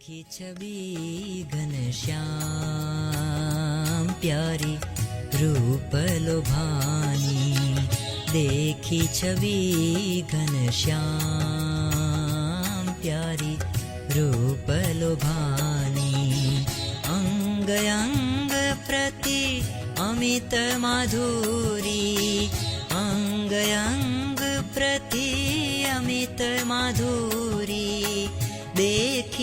देखी छवि घनश्याम प्यारी रूप लोभानी। देखी छवि घनश्याम प्यारी रूप लोभानी। अङ्ग अङ्ग प्रति अमित माधुरी। अङ्ग अङ्ग प्रति अमित माधुरी